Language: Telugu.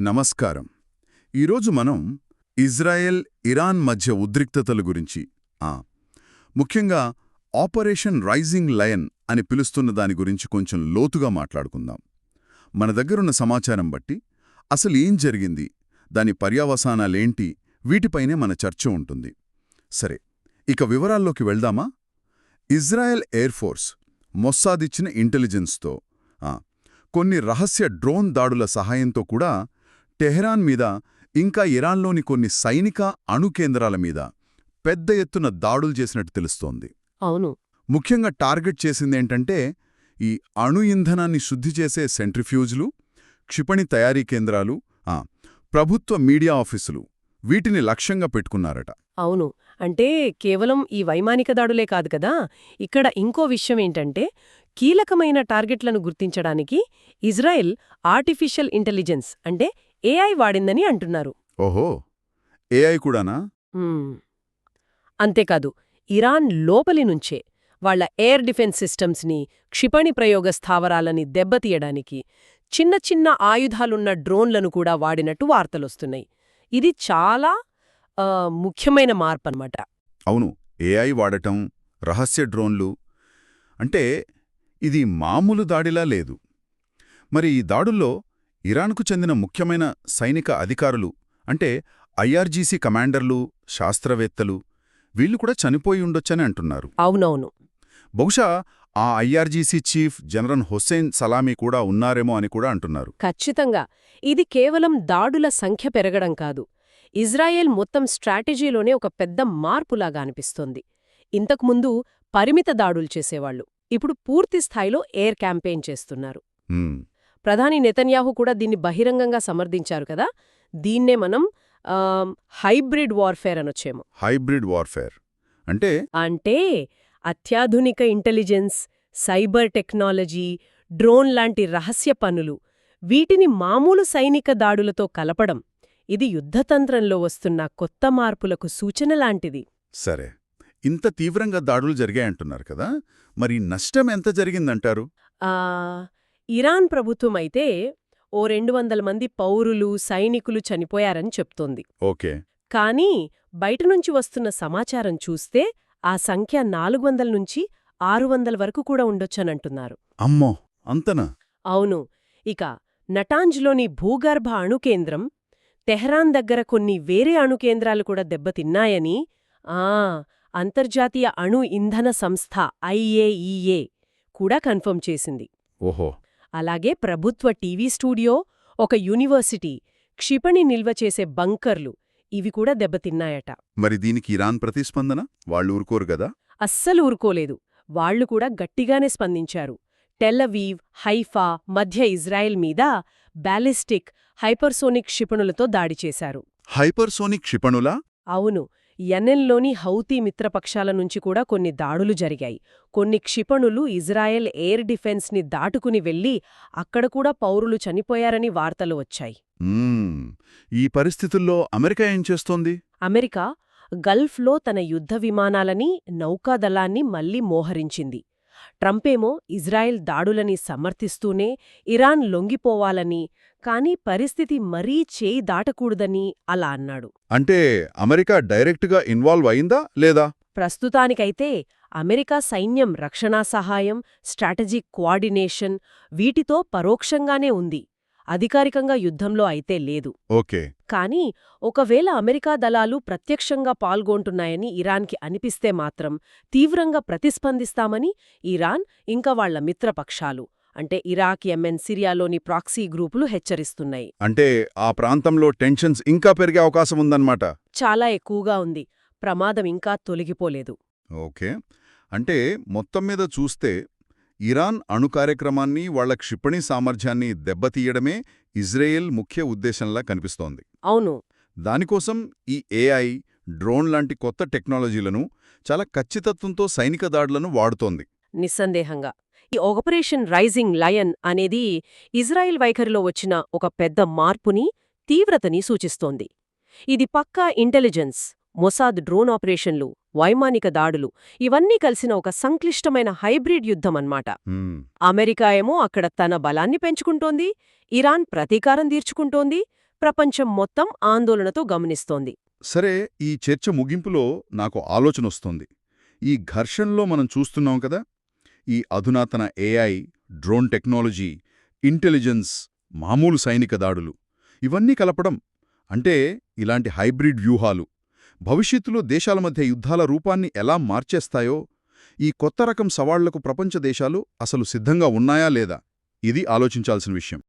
నమస్కారం. ఈరోజు మనం ఇజ్రాయెల్ ఇరాన్ మధ్య ఉద్రిక్తతల గురించి ఆ, ముఖ్యంగా ఆపరేషన్ రైజింగ్ లయన్ అని పిలుస్తున్న దాని గురించి కొంచెం లోతుగా మాట్లాడుకుందాం. మన దగ్గరున్న సమాచారం బట్టి అసలు ఏం జరిగింది దాని పర్యావసానాలేంటి వీటిపైనే మన చర్చ ఉంటుంది. సరే ఇక వివరాల్లోకి వెళ్దామా? ఇజ్రాయెల్ ఎయిర్ ఫోర్స్ మొస్సాదిచ్చిన ఇంటెలిజెన్స్తో ఆ, కొన్ని రహస్య డ్రోన్ దాడుల సహాయంతో కూడా టెహరాన్ మీద ఇంకా ఇరాన్లోని కొన్ని సైనిక అణు కేంద్రాల మీద పెద్ద ఎత్తున దాడులు చేసినట్టు తెలుస్తోంది. అవును. ముఖ్యంగా టార్గెట్ చేసిందేంటంటే ఈ అణు ఇంధనాన్ని శుద్ధి చేసే సెంట్రిఫ్యూజ్లు క్షిపణి తయారీ కేంద్రాలు ప్రభుత్వ మీడియా ఆఫీసులు వీటిని లక్ష్యంగా పెట్టుకున్నారట. అవును. అంటే కేవలం ఈ వైమానిక దాడులే కాదు కదా ఇక్కడ ఇంకో విషయం ఏంటంటే కీలకమైన టార్గెట్లను గుర్తించడానికి ఇజ్రాయెల్ ఆర్టిఫిషియల్ ఇంటెలిజెన్స్ అంటే ఏఐ వాడిందని అంటున్నారు. ఓహో ఏఐ కూడానా. అంతేకాదు ఇరాన్ లోపలి నుంచే వాళ్ళ ఎయిర్ డిఫెన్స్ సిస్టమ్స్ని క్షిపణి ప్రయోగ స్థావరాలని దెబ్బతీయడానికి చిన్న చిన్న ఆయుధాలున్న డ్రోన్లను కూడా వాడినట్టు వార్తలొస్తున్నాయి. ఇది చాలా ముఖ్యమైన మార్పన్నమాట. అవును ఏఐ వాడటం రహస్య డ్రోన్లు అంటే ఇది మామూలు దాడిలా లేదు. మరి ఈ దాడుల్లో ఇరాన్కు చెందిన ముఖ్యమైన సైనిక అధికారులు అంటే ఐఆర్జీసీ కమాండర్లు శాస్త్రవేత్తలు వీళ్ళు కూడా చనిపోయి ఉండొచ్చని అంటున్నారు. అవునవును. బహుశా ఆ IRGC chief general Hussein Salami కూడా ఉన్నారేమో అని కూడా అంటున్నారు. ఖచ్చితంగా. ఇది కేవలం దాడుల సంఖ్య పెరగడం కాదు. ఇజ్రాయెల్ మొత్తం స్ట్రాటజీలోనే ఒక పెద్ద మార్పులాగా అనిపిస్తోంది. ఇంతకుముందు పరిమిత దాడులు చేసేవాళ్ళు ఇప్పుడు పూర్తి స్థాయిలో ఎయిర్ క్యాంపెయిన్ చేస్తున్నారు. ప్రధాని నెతన్యాహు కూడా దీన్ని బహిరంగంగా సమర్థించారు కదా. దీన్నే మనం హైబ్రిడ్ వార్ఫేర్ అనొచ్చేమో. Hybrid warfare. అంటే? అంటే అత్యాధునిక ఇంటెలిజెన్స్ సైబర్ టెక్నాలజీ డ్రోన్ లాంటి రహస్య పనులు. వీటిని మామూలు సైనిక దాడులతో కలపడం. ఇది యుద్ధతంత్రంలో వస్తున్న కొత్త మార్పులకు సూచన లాంటిది. సరే. ఇంత తీవ్రంగా దాడులు జరిగాయంటున్నారు కదా. మరి నష్టం ఎంత జరిగిందంటారు? ఆ ఇరాన్ ప్రభుత్వం అయితే ఓ రెండు వందల మంది పౌరులు సైనికులు చనిపోయారని చెప్తోంది. ఓకే. కానీ బయటనుంచి వస్తున్న సమాచారం చూస్తే ఆ సంఖ్య నాలుగు వందల నుంచి ఆరు వందల వరకు కూడా ఉండొచ్చనంటున్నారు. అమ్మో! అంతనా? అవును. ఇక నటాంజ్లోని భూగర్భ అణుకేంద్రం తెహ్రాన్ దగ్గర కొన్ని వేరే అణుకేంద్రాలు కూడా దెబ్బతిన్నాయని ఆ అంతర్జాతీయ అణు ఇంధన సంస్థ ఐఏఈఏ కూడా కన్ఫర్మ్ చేసింది. ఓహో! అలాగే ప్రభుత్వ టీవీ స్టూడియో ఒక యూనివర్సిటీ క్షిపణి నిల్వ చేసే బంకర్లు ఇవి కూడా దెబ్బతిన్నాయట. మరి దీనికి ఇరాన్ ప్రతిస్పందన? వాళ్ళు ఊరుకోరు గదా అస్సలు ఊరుకోలేదు. వాళ్ళు కూడా గట్టిగానే స్పందించారు. టెల్లవీవ్ హైఫా మధ్య ఇజ్రాయెల్ మీద బ్యాలిస్టిక్ హైపర్సోనిక్ క్షిపణులతో దాడి చేశారు. హైపర్సోనిక్ క్షిపణులా? అవును. యెనెన్లోని హౌతీ మిత్రపక్షాల నుంచి కూడా కొన్ని దాడులు జరిగాయి. కొన్ని క్షిపణులు ఇజ్రాయెల్ ఎయిర్ డిఫెన్స్ని దాటుకుని వెళ్ళి అక్కడ కూడా పౌరులు చనిపోయారని వార్తలు వచ్చాయి. ఈ పరిస్థితుల్లో అమెరికా ఏం చేస్తోంది? అమెరికా గల్ఫ్లో తన యుద్ధ విమానాలని నౌకాదళాన్ని మళ్ళీ మోహరించింది. ట్రంపేమో ఇజ్రాయెల్ దాడులని సమర్థిస్తూనే ఇరాన్ లొంగిపోవాలని కానీ పరిస్థితి మరీ చేయి దాటకూడదని అలా అన్నాడు. అంటే అమెరికా డైరెక్ట్గా ఇన్వాల్వ్ అయిందా లేదా? ప్రస్తుతానికైతే అమెరికా సైన్యం రక్షణా సహాయం స్ట్రాటజిక్ కోఆర్డినేషన్ వీటితో పరోక్షంగానే ఉంది. అధికారికంగా యుద్ధంలో అయితే లేదు. ఓకే. కానీ ఒకవేళ అమెరికా దళాలు ప్రత్యక్షంగా పాల్గొంటున్నాయని ఇరాన్కి అనిపిస్తే మాత్రం తీవ్రంగా ప్రతిస్పందిస్తామని ఇరాన్ ఇంకా వాళ్ళ మిత్రపక్షాలు. అంటే ఇరాక్ యెమెన్ సిరియాలోని ప్రాక్సీ గ్రూపులు హెచ్చరిస్తున్నాయి. అంటే ఆ ప్రాంతంలో టెన్షన్స్ ఇంకా పెరిగే అవకాశం ఉందన్నమాట? చాలా ఎక్కువగా ఉంది. ప్రమాదం ఇంకా తొలగిపోలేదు. ఓకే. అంటే మొత్తం మీద చూస్తే ఇరాన్ అణు కార్యక్రమాన్ని వాళ్ళ క్షిపణి సామర్థ్యాన్ని దెబ్బతీయడమే ఇజ్రాయెల్ ముఖ్య ఉద్దేశంలా కనిపిస్తోంది. అవును. దానికోసం ఈ ఏఐ డ్రోన్ లాంటి కొత్త టెక్నాలజీలను చాలా ఖచ్చితత్వంతో సైనిక దాడులను వాడుతోంది. నిస్సందేహంగా. ఈ ఆపరేషన్ రైజింగ్ లయన్ అనేది ఇజ్రాయెల్ వైఖరిలో వచ్చిన ఒక పెద్ద మార్పుని తీవ్రతని సూచిస్తోంది. ఇది పక్కా ఇంటెలిజెన్స్ మొసాద్ డ్రోన్ ఆపరేషన్లు వైమానిక దాడులు ఇవన్నీ కలిసిన ఒక సంక్లిష్టమైన హైబ్రిడ్ యుద్ధం అన్నమాట అమెరికా ఏమో అక్కడ తన బలాన్ని పెంచుకుంటోంది ఇరాన్ ప్రతీకారం తీర్చుకుంటోంది ప్రపంచం మొత్తం ఆందోళనతో గమనిస్తోంది. సరే ఈ చర్చ ముగింపులో నాకు ఆలోచన వస్తోంది ఈ ఘర్షణలో మనం చూస్తున్నాం కదా ఈ అధునాతన ఏఐ డ్రోన్ టెక్నాలజీ ఇంటెలిజెన్స్ మామూలు సైనిక దాడులు ఇవన్నీ కలపడం అంటే ఇలాంటి హైబ్రిడ్ వ్యూహాలు. భవిష్యత్తులో దేశాల మధ్య యుద్ధాల రూపాన్ని ఎలా మార్చేస్తాయో ఈ కొత్త రకం సవాళ్ళకు ప్రపంచ దేశాలు అసలు సిద్ధంగా ఉన్నాయా లేదా ఇది ఆలోచించాల్సిన విషయం.